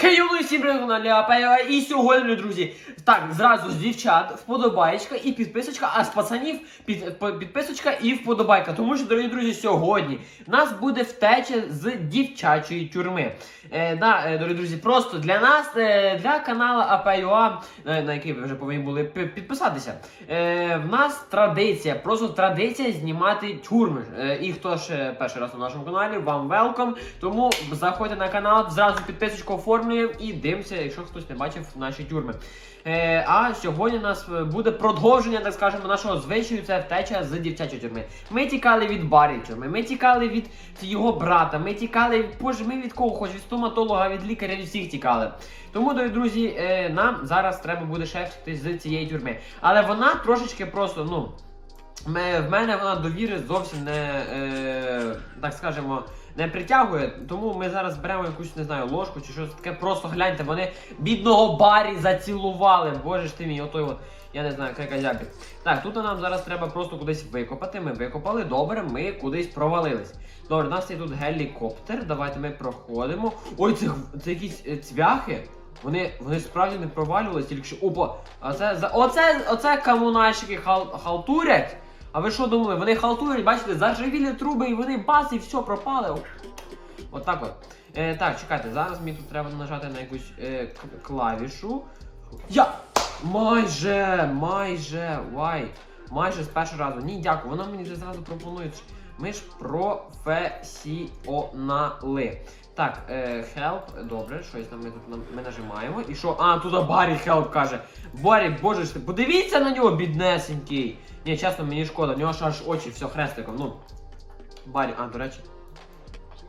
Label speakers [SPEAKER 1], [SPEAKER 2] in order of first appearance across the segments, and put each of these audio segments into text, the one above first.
[SPEAKER 1] Хейолу всім Ляпаєва і сьогодні, друзі, так, зразу з дівчат вподобаєчка і підписочка, а з пацанів під, підписочка і вподобайка. Тому що, дорогі друзі, сьогодні нас буде втеча з дівчачої тюрми. Е, да, е, дорогі друзі, просто для нас, е, для каналу АПЮА, е, на який ви вже повинні були підписатися. Е, в нас традиція, просто традиція знімати тюрми. Е, і хто ж перший раз на нашому каналі, вам велком. Тому заходьте на канал, зразу підписочку оформлюємо і дивимося, якщо хтось не бачив наші тюрми. Е, а сьогодні у нас буде продовження, так скажемо, нашого звичаю, це втеча з дівчачої тюрми. Ми тікали від Барі тюрми, ми тікали від його брата, ми тікали, боже, ми від кого хоч, від стоматолога, від лікаря, від всіх тікали. Тому, дорогі друзі, е, нам зараз треба буде ще з цієї тюрми. Але вона трошечки просто, ну. В мене вона довіри зовсім не, е, так скажемо, не притягує. Тому ми зараз беремо якусь, не знаю, ложку чи щось таке. Просто гляньте, вони бідного Барі зацілували. Боже ж ти мій, отой от, я не знаю, крикозябі. Так, тут нам зараз треба просто кудись викопати. Ми викопали, добре, ми кудись провалились. Добре, у нас є тут гелікоптер. Давайте ми проходимо. Ой, це, це якісь е, цвяхи. Вони, вони справді не провалювалися, тільки що. Опа! А це за. Оце, оце комунальщики хал, халтурять. А ви що думали? Вони халтурять, бачите, заржавілі труби і вони бас і все пропали. От так от. Е, так, чекайте, зараз мені тут треба нажати на якусь е, клавішу. Я! Майже, майже, вай. Майже з першого разу. Ні, дякую. Вона мені вже зразу пропонує. Ми ж професіонали. Так, е, help, добре, щось там ми тут ми нажимаємо. І що? А, тут Барі help каже. Барі, боже ж ти, подивіться на нього, біднесенький. Ні, чесно, мені шкода, в нього ж аж очі, все хрестиком. Ну. Барі, а, до речі.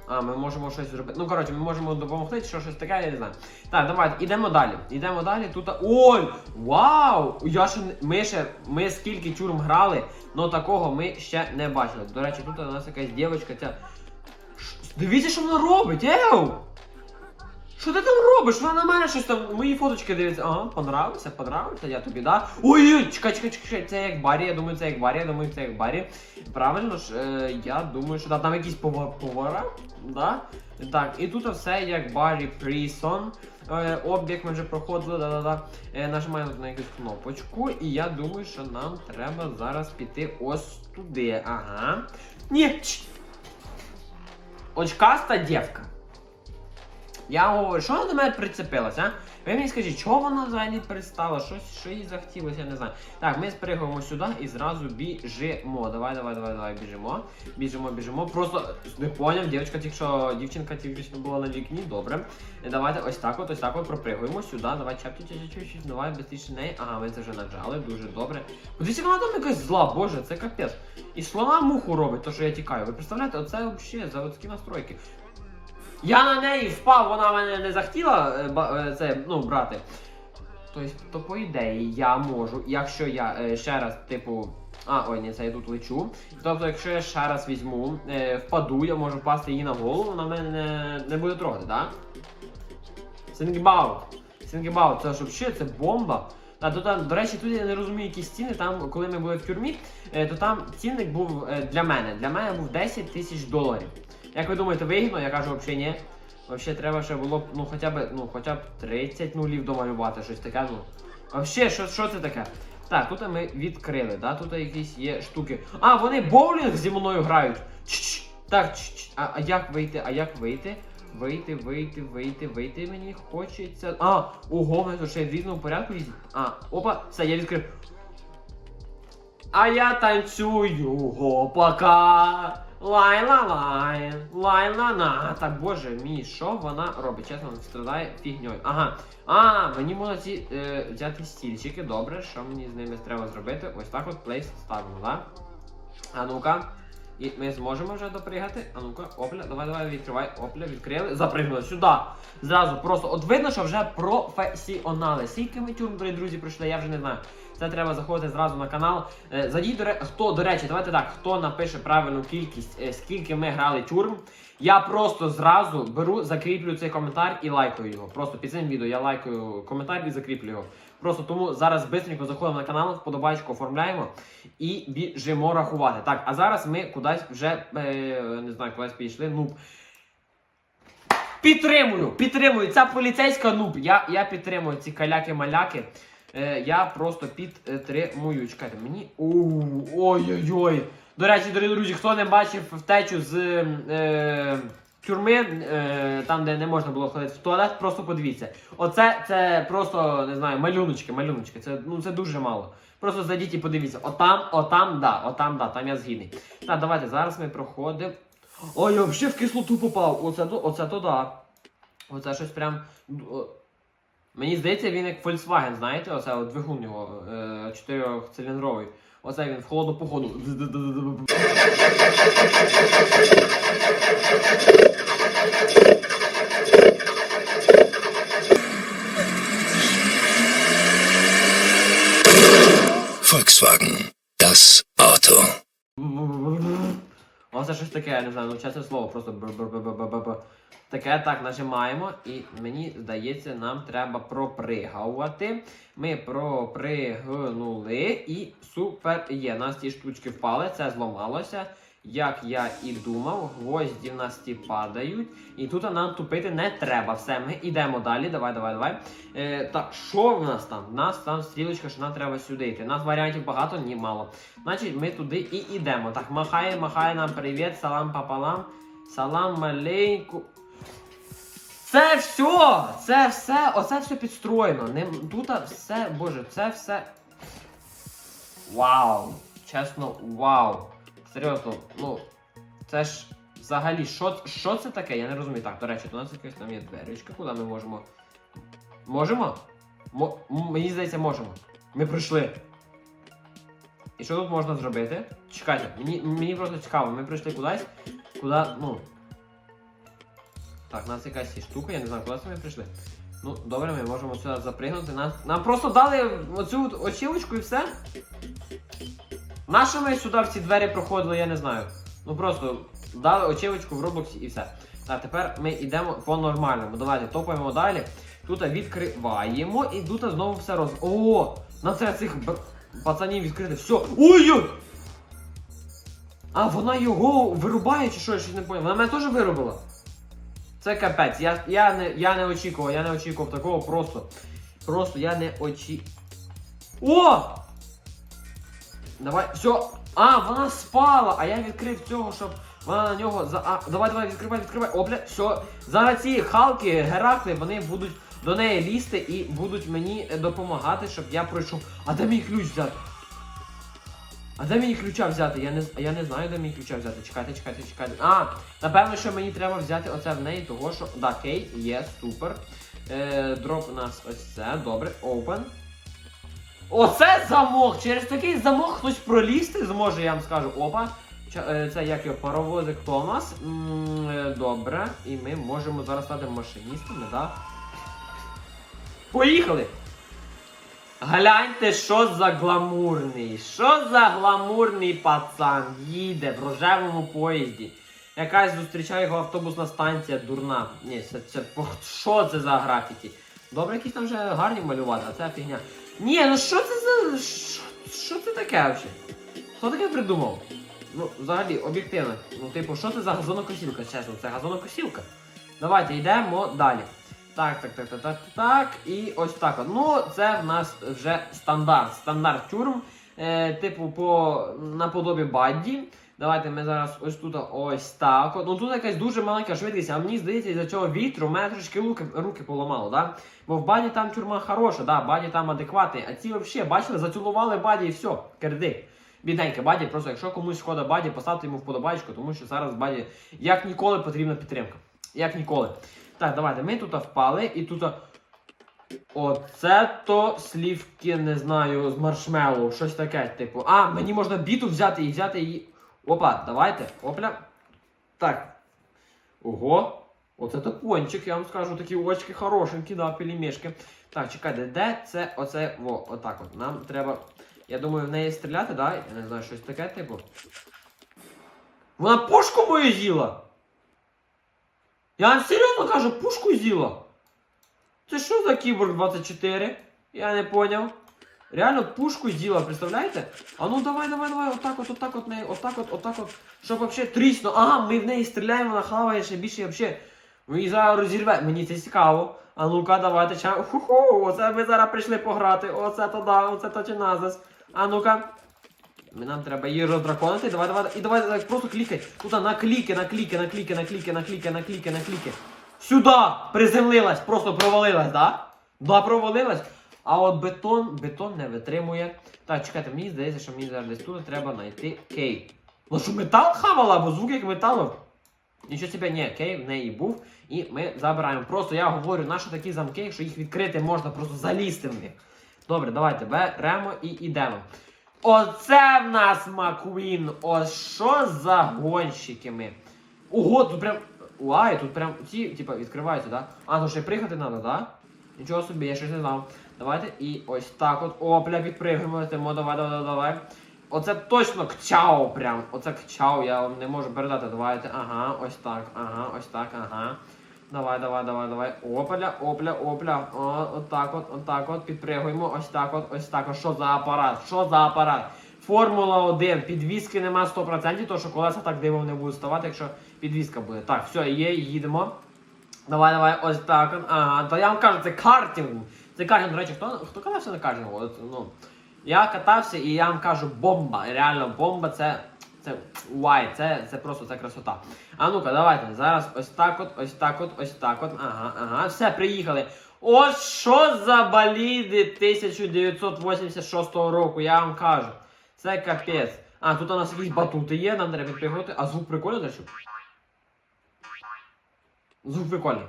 [SPEAKER 1] А, ми можемо щось зробити. Ну, коротше, ми можемо допомогти, що щось таке, я не знаю. Так, давайте, ідемо далі. Ідемо далі. Тут. Ой! Вау! Я ще ми ще ми скільки тюрм грали, но такого ми ще не бачили. До речі, тут у нас якась дівчинка ця. Дивіться, що вона робить! Еу! Що ти там робиш? Вона на мене щось там, мої фоточки дивиться. Ага, понравився, понравився, я тобі, да? Ой, ой, чекай, чекай, чекай, це як Барі, я думаю, це як Барі, я думаю, це як Барі. Правильно ж, е, я думаю, що да, там якісь повар, повара, да? Так, і тут все як Барі Прісон. Е, об'єкт ми вже проходили, да-да-да. Е, нажимаємо на якусь кнопочку, і я думаю, що нам треба зараз піти ось туди. Ага. Ні! Очкаста дівка. Я говорю, що вона до мене прицепилася? Ви мені скажіть, чого вона взагалі пристала? Щось, що їй захотілося, я не знаю. Так, ми спригаємо сюди і зразу біжимо. Давай, давай, давай, давай, біжимо. Біжимо, біжимо. Просто не поняв, дівчинка тільки дівчинка тільки була на вікні, добре. Е, Давайте ось так от, ось так от пропригуємо сюди. Давай, чапчу, чапчу, давай, безпечніше неї. Ага, ми це вже наджали, дуже добре. Подивіться, вона там якась зла, боже, це капець. І слона муху робить, то що я тікаю. Ви представляєте, оце взагалі заводські настройки. Я на неї впав, вона мене не захотіла е, е, це, ну, брати. Тобто, то по ідеї я можу, якщо я е, ще раз, типу. А, ой, ні, це я тут лечу. Тобто, якщо я ще раз візьму, е, впаду, я можу впасти її на голову, вона мене не, не буде трогати, так? Сінгбаут. Сінгбаут, це ж взагалі це бомба. Та, то там, до речі, тут я не розумію, які ціни. Там, коли ми були в тюрмі, то там цінник був для мене. Для мене був 10 тисяч доларів. Як ви думаєте, вигідно? Я кажу, взагалі ні. Взагалі треба ще було б, ну хоча б, ну, хоча б 30 нулів домалювати, щось таке, ну. Взагалі, що, що це таке? Так, тут ми відкрили, да? тут якісь є штуки. А, вони боулінг зі мною грають. Чш-чш. Так, чш-чш. А, а як вийти? А як вийти? Вийти, вийти, вийти, вийти мені хочеться. А, ого, ми тут ще в різному порядку їздять. А, опа, все, я відкрив. А я танцюю гопака. Лай-ла-лай, лай-ла-на. Так, боже мій, що вона робить? Чесно, вона страдає фігньою. Ага. А, мені можна ці е, взяти стільчики. Добре, що мені з ними треба зробити? Ось так от плейс ставимо, да? А ну-ка. І ми зможемо вже допригати. А ну-ка, опля, давай, давай, відкривай. Опля, відкрили. Запригнули сюди. Зразу просто. От видно, що вже професіонали. Скільки ми тюрм, друзі, пройшли, я вже не знаю. Це треба заходити зразу на канал. Е, ре- хто, до речі, давайте так, хто напише правильну кількість, е, скільки ми грали тюрм. Я просто зразу беру, закріплю цей коментар і лайкаю його. Просто під цим відео я лайкаю коментар і закріплю його. Просто тому зараз швидко заходимо на канал, вподобайку оформляємо і біжимо рахувати. Так, а зараз ми кудись вже е, не знаю, кудись підійшли. Ну. підтримую, підтримую. Ця поліцейська нуб. Я, я підтримую ці каляки-маляки. Е, я просто підтримую. Чекайте, мені. Ой-ой-ой. До речі, дорогі друзі, хто не бачив втечу з е, тюрми, е, там, де не можна було ходити в туалет, просто подивіться. Оце це просто не знаю, малюночки, малюночки. Це, ну, це дуже мало. Просто зайдіть і подивіться. Отам, отам, да, отам, да, там я згідний. Так, давайте, зараз ми проходимо. Ой, я взагалі в кислоту попав. Оце, оце то да. Оце щось прям. Мені здається, він як Volkswagen, знаєте, оце от двигун його е, чотирьохциліндровий. Оце він в холодну походу.
[SPEAKER 2] Volkswagen. Das Auto.
[SPEAKER 1] Оце щось таке, я не знаю, ну чесне слово, просто б б б б б б Таке так нажимаємо, і мені здається, нам треба пропригувати. Ми пропригнули і супер є. Нас ті штучки впали, це зламалося. Як я і думав, гвозді в нас ті падають. І тут нам тупити не треба. Все, ми йдемо далі. Давай, давай, давай. Е, так, що в нас там? В нас там стрілочка, що нам треба сюди йти. У нас варіантів багато, ні мало. Значить, ми туди і йдемо. Так, махає, махає нам привіт, салам папалам. Салам маленьку. Це все! Це все, оце все підстроєно. Не, тут все, боже, це все. Вау! Чесно, вау! Серйозно, ну, це ж взагалі, що, що це таке? Я не розумію. Так, до речі, у нас якась там є дверечка, куди ми можемо. Можемо? Мо- мені здається, можемо. Ми прийшли. І що тут можна зробити? Чекайте, мені, мені просто цікаво, ми прийшли кудись, куди, ну. Так, у нас якась є штука, я не знаю, куди це ми прийшли. Ну, добре, ми можемо сюди запригнути. Нам, нам просто дали оцю очілочку і все. Нащо ми сюди в ці двері проходили, я не знаю. Ну просто дали очівочку в Роблоксі і все. Так, тепер ми йдемо по нормальному. Давайте топаємо далі. Тут відкриваємо і тут знову все роз. О! Нам треба цих б... пацанів відкрити. Все. Ой! А вона його вирубає чи що, я щось не поняв. Вона мене теж вирубила. Це капець. Я, я, не, я не очікував, я не очікував такого просто. Просто я не очі. О! Давай, все. А, вона спала, а я відкрив цього, щоб вона на нього за. А, давай, давай, відкривай, відкривай. Опля, все. Зараз ці Халки, Геракли, вони будуть до неї лізти і будуть мені допомагати, щоб я пройшов. А де мій ключ взяти? А де мені ключа взяти? Я не, я не знаю, де мені ключа взяти. Чекайте, чекайте, чекайте. А, напевно, що мені треба взяти оце в неї, того що. Да, кей, є, супер. Е, дроп у нас ось це, добре. Open. Оце замок! Через такий замок хтось пролізти зможе, я вам скажу. Опа. Е, Це як його паровозик Томас. Е, Добре. І ми можемо зараз стати машиністами, да? Поїхали! Гляньте, що за гламурний. Що за гламурний пацан їде в рожевому поїзді. Якась зустрічає його автобусна станція дурна. Ні, це, це що це за графіті? Добре, якісь там вже гарні малювати, а це фігня. Ні, ну що це за. Що, це таке взагалі? Хто таке придумав? Ну, взагалі, об'єктивно. Ну, типу, що це за газонокосілка? Чесно, це газонокосілка. Давайте йдемо далі. Так, так, так, так, так, так. І ось так. Ну, це в нас вже стандарт. Стандарт тюрм. Е, типу, по наподобі Бадді. Давайте ми зараз ось тут ось так. Ну тут якась дуже маленька швидкість, а мені здається, із-за цього вітру мене трошки руки, руки поламало, да? Бо в Баді там тюрма хороша, да, Баді там адекватний, а ці взагалі, бачили, зацілували Баді і все, кердик. Бідненьке Баді, просто якщо комусь шкода Баді, поставте йому вподобайку, тому що зараз Баді як ніколи потрібна підтримка. Як ніколи. Так, давайте, ми тут впали і тут. Оце то слівки, не знаю, з маршмеллоу, щось таке, типу. А, мені можна біту взяти і взяти її. Опа, давайте. Опля. Так. Ого. Оце то пончик, я вам скажу, такі очки хорошенькі, да, пельмешки. Так, чекайте, де це оце. Во, отак от. Нам треба. Я думаю, в неї стріляти, да? Я не знаю, щось таке, типу. Вона пушку мою з'їла! Я вам серйозно кажу, пушку з'їла! Це що за кіборг 24? Я не поняв. Реально пушку з'їла, представляєте? А ну давай, давай, давай, отак от, отак от, неї, отак от, отак от, щоб вообще трісно. Ага, ми в неї стріляємо, вона хаває ще більше вообще. Мені зараз розірве, мені це цікаво. А ну-ка, давайте ча. Ху-ху, оце ми зараз прийшли пограти. Оце то да, оце то чи назис. А ну-ка. Ми- Нам треба її роздраконити. Давай, давай, і давай, давай просто клікай. Тут на кліки, на кліки, на кліки, на кліки, на кліки, на кліки, на кліки. Сюда! Приземлилась, просто провалилась, да? Да, провалилась. А от бетон, бетон не витримує. Так, чекайте, мені здається, що мені зараз десь тут треба знайти кей. Ну що метал хавала, бо звук як металу. Нічого себе, ні, кей в неї був. І ми забираємо. Просто я говорю, наші такі замки, якщо їх відкрити, можна просто залізти в них. Добре, давайте беремо і йдемо. Оце в нас Маквін. Ось що за гонщики ми. Ого, тут прям. Уай, тут прям ці, типа, відкриваються, да? А, ну ще пригати треба, да? Нічого собі, я щось не знав. Давайте і ось так от. Опля, підпригуємо, летимо, давай, давай, давай. Оце точно кчао прям. Оце кчао, я вам не можу передати. Давайте. Ага, ось так, ага, ось так, ага. Давай, давай, давай, давай. Опля, опля, опля. О, от так от, от от. Підпригуємо. Ось так от, ось так от. Що за апарат? Що за апарат? Формула 1. Підвіски нема 100%, то що колеса так дивом не будуть ставати, якщо підвіска буде. Так, все, є, їдемо. Давай, давай, ось так. Ага, то я вам кажу, це картинг. Це картинг, до речі, хто, хто катався на картингу? От, ну, я катався і я вам кажу бомба. Реально, бомба це. Це вай, це, це просто це красота. А ну-ка, давайте. Зараз ось так от, ось так от, ось так от. Ага, ага. Все, приїхали. Ось що за боліди 1986 року, я вам кажу. Це капець. А, тут у нас якісь батути є, нам треба підпригнути. А звук прикольний, до речі? Звук прикольний.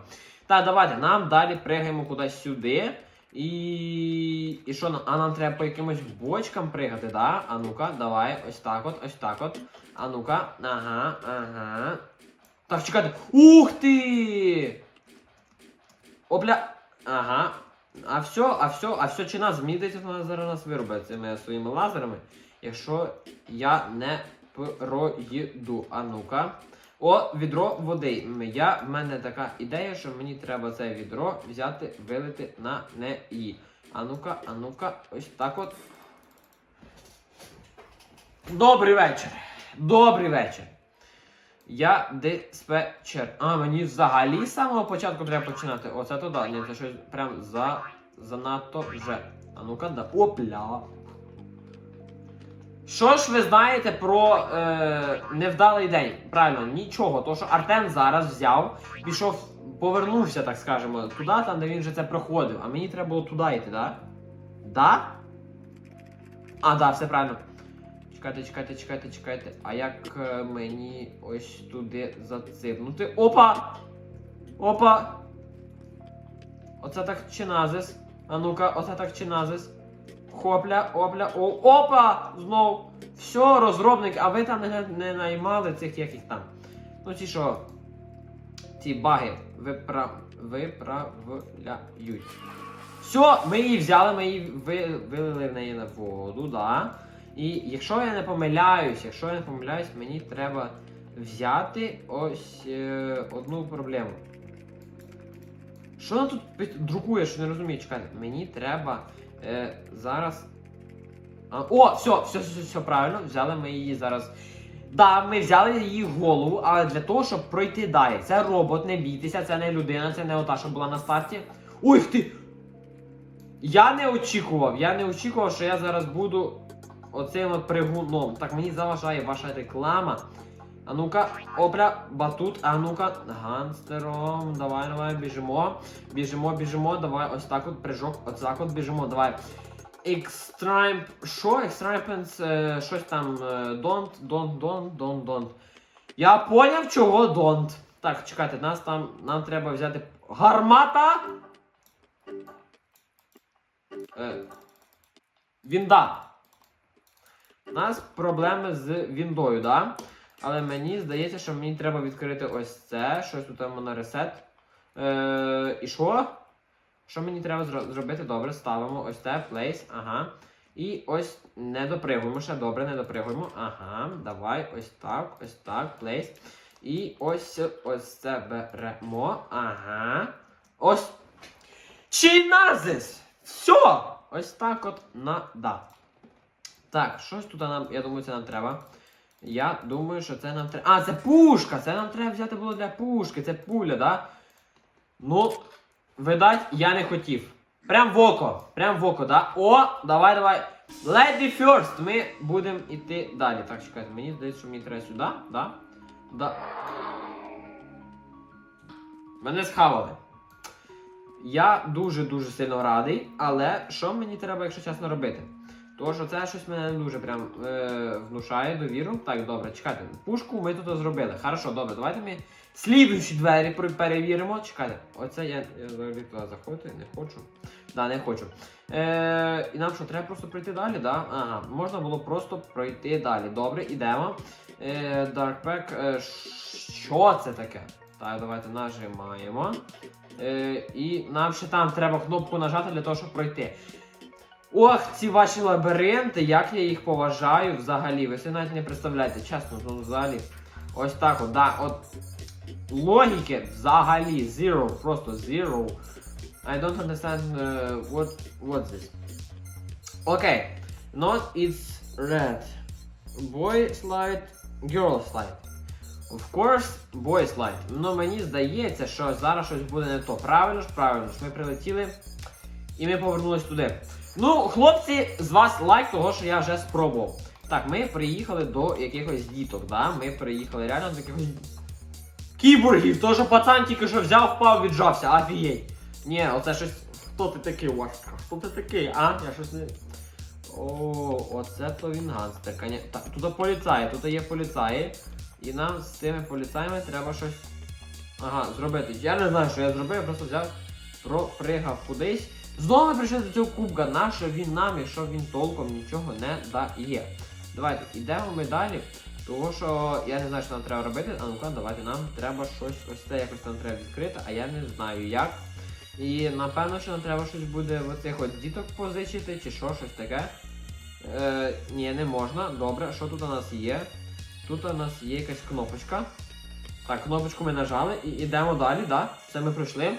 [SPEAKER 1] Так, давайте, нам далі пригаємо кудись сюди. І. І що? А нам треба по якимось бочкам пригати, да? А ну-ка, давай, ось так от, ось так от. А ну-ка, ага, ага. Так, чекайте. Ух ти! Опля. Ага. А все, а все, а все чи нас? Мені здається, вона зараз нас вирубить цими своїми лазерами. Якщо я не проїду. А ну-ка. О, відро води. Я, в мене така ідея, що мені треба це відро взяти, вилити на неї. А ну-ка, а ну-ка, ось так от. Добрий вечір. Добрий вечір. Я диспетчер. А, мені взагалі з самого початку треба починати. Оце то да. Ні, це щось прям за занадто вже. А ну-ка, да. Опля. Що ж ви знаєте про е, невдалий день? Правильно, нічого. То що Артем зараз взяв, пішов, повернувся, так скажемо, туди, там, де він вже це проходив. А мені треба було туди йти, да? Да? А, да, все правильно. Чекайте, чекайте, чекайте, чекайте. А як е, мені ось туди заципнути? Опа! Опа! Оце так чиназис. А ну-ка, оце так чиназис. Хопля, опля, о, опа! Знов. Все, розробник, а ви там не, не наймали цих яких там. Ну ці що? Ці баги випра... виправляють. Все, ми її взяли, ми її ви... вилили в неї на воду, да. І якщо я не помиляюсь, якщо я не помиляюсь, мені треба взяти ось е, одну проблему. Що вона тут друкує, що не розумію, чекайте. Мені треба е, зараз. А, о, все, все, все, все правильно. Взяли ми її зараз. Да, ми взяли її голову, але для того, щоб пройти далі. Це робот, не бійтеся, це не людина, це не ота, що була на старті. Ой ти! Я не очікував, я не очікував, що я зараз буду оцим от пригуном. Так, мені заважає ваша реклама. А ну-ка, опля, батут, а ну-ка, ганстером, давай, давай, біжимо, біжимо, біжимо, давай, ось так от, прыжок, ось так от біжимо, давай. Extreme, що? Extreme, е, щось там, е, don't, don't, don't, don't, don't. Я поняв, чого don't. Так, чекайте, нас там, нам треба взяти гармата. Е, Вінда. У нас проблеми з віндою, да? Але мені здається, що мені треба відкрити ось це. Щось тут на ресет. Е, і що? Що мені треба зро- зробити? Добре, ставимо ось це, place, ага. І ось не допригуємо ще, добре, не допригуємо. Ага, давай, ось так, ось так, place. І ось ось це беремо. Ага. Ось. Чиназис! Все! Ось так от нада. Так, щось тут нам, я думаю, це нам треба. Я думаю, що це нам треба. А, це пушка! Це нам треба взяти було для пушки, це пуля, да? Ну, видать, я не хотів. Прям в око. Прям в око, да? О, давай, давай. Lady first. Ми будемо йти далі. Так, чекайте, мені здається, що мені треба сюди, да? Да. Мене схавали. Я дуже-дуже сильно радий, але що мені треба, якщо чесно, робити? Тому що це щось мене не дуже прям е, внушає довіру. Так, добре, чекайте. Пушку ми тут зробили. Хорошо, добре, давайте ми слідуючі двері перевіримо. Чекайте, оце я, взагалі туди заходити не хочу. Да, не хочу. Е, і нам що, треба просто пройти далі, да? Ага, можна було просто пройти далі. Добре, ідемо. Е, Dark е, що це таке? Так, давайте нажимаємо. Е, і нам ще там треба кнопку нажати для того, щоб пройти. Ох, ці ваші лабіринти, як я їх поважаю взагалі. Ви собі навіть не представляєте, чесно, ну взагалі. Ось так от, да, от. Логіки взагалі zero, просто zero. I don't understand uh, what what's this. Окей. Not it's red. Boy slide, girl slide. Of course, boy slide. Ну мені здається, що зараз щось буде не то. Правильно ж, правильно ж, ми прилетіли і ми повернулись туди. Ну, хлопці, з вас лайк, того, що я вже спробував. Так, ми приїхали до якихось діток, да? Ми приїхали реально до якихось кіборгів. То, що пацан тільки що взяв, впав, віджався, офігеть. Ні, оце щось. Хто ти такий, Васька? Хто ти такий, а? Я щось не. О, оце то він гангстер. коня- Так, тут поліцаї, тут є поліцаї. І нам з цими поліцаями треба щось. Ага, зробити. Я не знаю, що я зробив, я просто взяв, пропригав кудись. Знову прийшли до цього кубка. Нащо він нам, якщо він толком нічого не дає. Давайте, йдемо ми далі. Того що я не знаю, що нам треба робити. А ну-ка, давайте нам треба щось, ось це якось нам треба відкрити, а я не знаю як. І напевно, що нам треба щось буде оцих от діток позичити, чи що, щось таке. Е, ні, не можна. Добре, що тут у нас є? Тут у нас є якась кнопочка. Так, кнопочку ми нажали і йдемо далі, да? Це ми пройшли.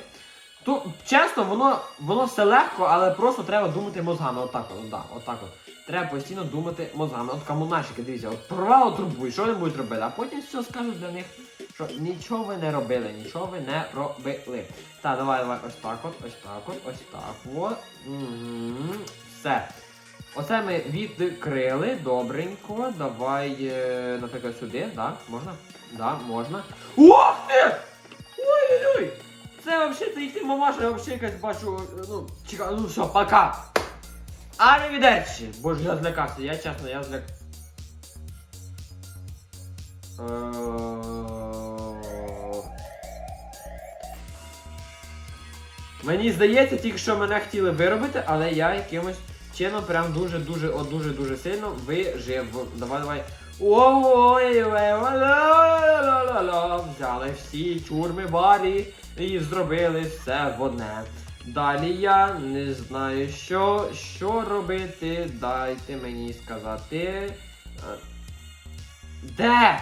[SPEAKER 1] Тут, чесно, воно, воно все легко, але просто треба думати мозгами. Отак от, да, отак от. Треба постійно думати мозгами. От комунальщики, дивіться, от прорвало трубу, і що вони будуть робити? А потім все скажуть для них, що нічого ви не робили, нічого ви не робили. Так, давай, давай, ось так от, ось так от, ось так от. Угу. Все. Оце ми відкрили, добренько. Давай, е, наприклад, сюди, да? Можна? Да, можна. Ох ти! Ой-ой-ой! Це йти мамаша, взагалі якась бачу, ну, чекай, ну все, пока. Арівідерчі! Боже, я злякався, я чесно, я зляк... Мені здається, тільки що мене хотіли виробити, але я якимось чином прям дуже-дуже, от дуже-дуже сильно вижив. Давай, давай. ой ла Взяли всі чурми барі і зробили все в одне. Далі я не знаю, що, що робити. Дайте мені сказати. Е, Де?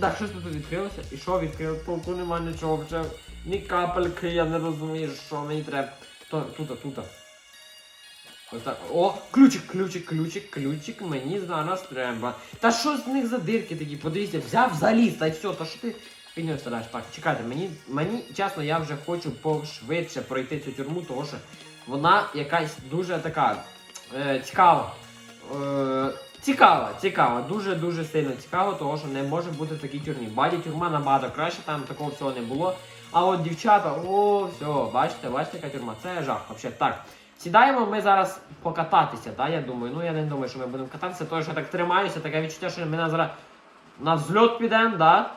[SPEAKER 1] Так, щось тут відкрилося? І що відкрило? Толку нема нічого вже. Ні капельки, я не розумію, що мені треба. Тут, тут. Ось так. О, ключик, ключик, ключик, ключик, мені зараз треба. Та що з них за дирки такі? Подивіться, взяв заліз, та й все, та що ти фігню стараєш? Так, чекайте, мені, мені, чесно, я вже хочу пошвидше пройти цю тюрму, тому що вона якась дуже така е, цікава. Е, цікава, цікава, дуже-дуже сильно цікава, тому що не може бути в такій тюрмі. Баді тюрма набагато краще, там такого всього не було. А от дівчата, о, все, бачите, бачите, яка тюрма, це жах. Взагалі, так. Сідаємо ми зараз покататися, так, я думаю. Ну я не думаю, що ми будемо кататися, тому що я так тримаюся, таке відчуття, що ми зараз на взльот підемо, да?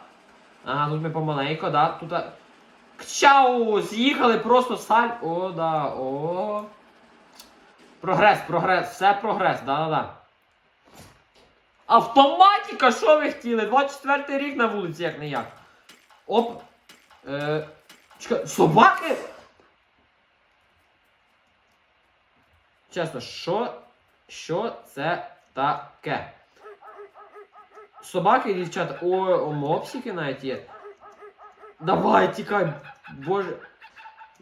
[SPEAKER 1] Ага, тут ми помаленько, да. Тут. а, Чау! З'їхали просто саль. О, да, о. Прогрес, прогрес, все прогрес, да-да-да. Автоматика, що ви хотіли? 24 рік на вулиці, як не як. Оп. Е, чекай, собаки? Чесно, що, що це таке? Собаки і дівчата. Ой, о, мопсики навіть є. Давай, тікай, боже.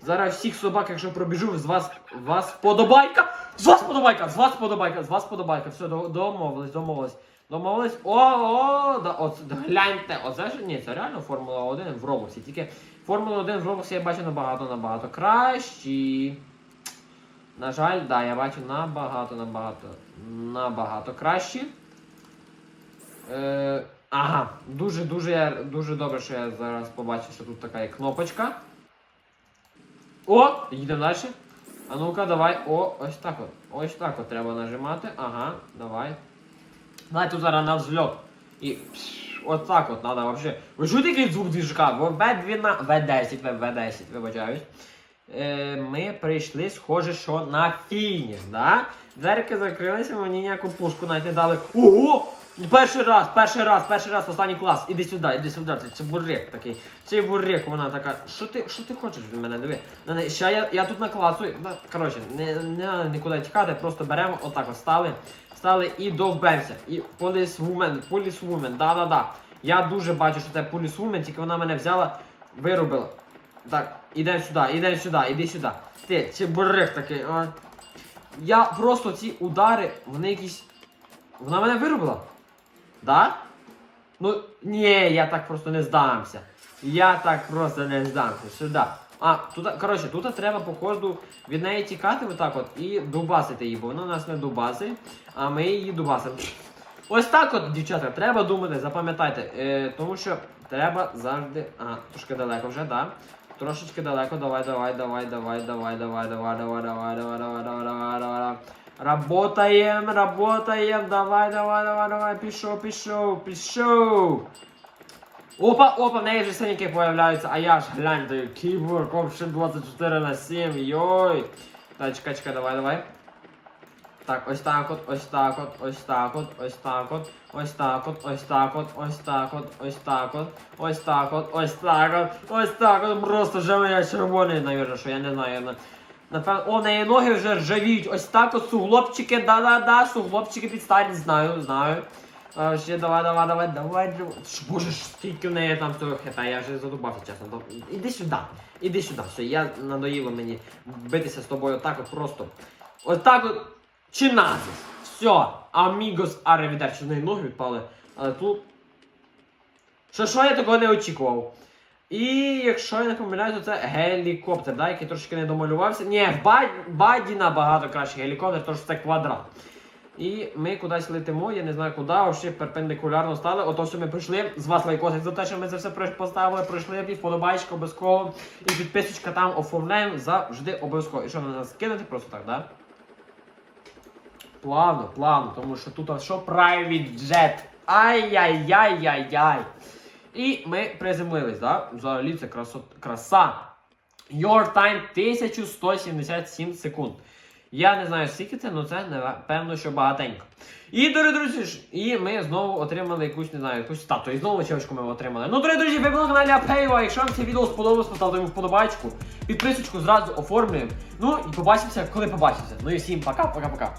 [SPEAKER 1] Зараз всіх собак, якщо пробіжу, з вас вас подобайка! З вас подобайка! З вас подобайка! З вас подобайка! Все, домовились, домовились. Домовились. О, о, да, от, гляньте, оце ж ні, це реально Формула 1 в Роблоксі. Тільки Формула 1 в Roblox я бачу набагато набагато кращі. На жаль, да, я бачу набагато, набагато, набагато кращі. Е, ага, дуже, дуже, добре, що я зараз побачив, що тут така є кнопочка. О! Їдемо далі. А ну-ка, давай. О, ось так от. Ось так от треба нажимати. Ага, давай. Давай тут зараз на взльот. І пш, от так от треба вообще. Ви чуєте який звук двіжка? В12, В10, В10, вибачаюсь. Е, ми прийшли, схоже, що на фініш, да? Дверки закрилися, мені ніяку пушку навіть не дали. Ого! Перший раз, перший раз, перший раз, останній клас. Іди сюди, іди сюди. Це чебурек такий. Чебурек, вона така. Що ти, що ти хочеш від мене? Диви. На Ща я, я тут накласую. Да, Коротше, не, не нікуди тікати, просто беремо отак от стали. Стали і довбемося. І полісвумен, полісвумен, да-да-да. Я дуже бачу, що це полісвумен, тільки вона мене взяла, вирубила. Так, ідемо сюди, ідемо сюди, іди сюди. Ти, чебурек такий. А. Я просто ці удари, вони якісь. Вона мене виробила? Да? Ну, ні, я так просто не здамся. Я так просто не здамся. Сюди. А, тут, коротше, тут треба, походу, від неї тікати отак от і дубасити її, бо вона нас не дубасить, а ми її дубасимо. Ось так от, дівчата, треба думати, запам'ятайте. Е, тому що треба завжди. Ага, трошки далеко вже, да? Трошечки далеко, давай, давай, давай, давай, давай, давай, давай, давай, давай, давай, давай, давай, давай, давай. Работаем, работаем, давай, давай, давай, давай, пішов, пішов, пішов. Опа, опа, в неї вже синіки появляються, а я ж гляньте, кіборг, вообще 24 на 7, йой. Так, чекай, давай, давай. Так, ось так от, ось так от, ось так от, ось так от, ось так от, ось так от, ось так от, ось так от, ось так от, ось так от, ось так от, просто вже я червоний, навірно, що я не знаю. Напевно, о, неї ноги вже ржавіють, ось так от, суглобчики, да-да-да, суглобчики підстарі, знаю, знаю. А, ще давай, давай, давай, давай, Боже, скільки в неї там цього хита, я вже задубався, чесно. Іди сюди, іди сюди, все, я надоїло мені битися з тобою так от просто. Ось так от. Чи назис. Все, амігос аревідерчі, в неї ноги відпали. Але тут. Що що я такого не очікував. І якщо я не помиляюся, то це гелікоптер, да, який трошки не домалювався. Ні, Бад- Баді набагато кращий гелікоптер, тому що це квадрат. І ми кудись летимо, я не знаю куди, ще перпендикулярно стали. Ото що ми прийшли. З вас лайкосик за те, що ми це все поставили, пройшли, і вподобайка обов'язково. І підписочка там оформляємо завжди обов'язково. І що на нас кинути просто так, да? Плавно, плавно, тому що тут а що private jet. Ай-яй-яй-яй-яй. І ми приземлились, да? Взагалі це красот... краса. Your time 1177 секунд. Я не знаю, скільки це, але це напевно, що багатенько. І, дорогі друзі, і ми знову отримали якусь, не знаю, якусь стату. І знову чолочку ми отримали. Ну, дорогі друзі, ви були на каналі Апейва. Якщо вам це відео сподобалось, поставте йому вподобайку. Підписочку зразу оформлюємо. Ну і побачимося, коли побачимося. Ну і всім пока-пока-пока.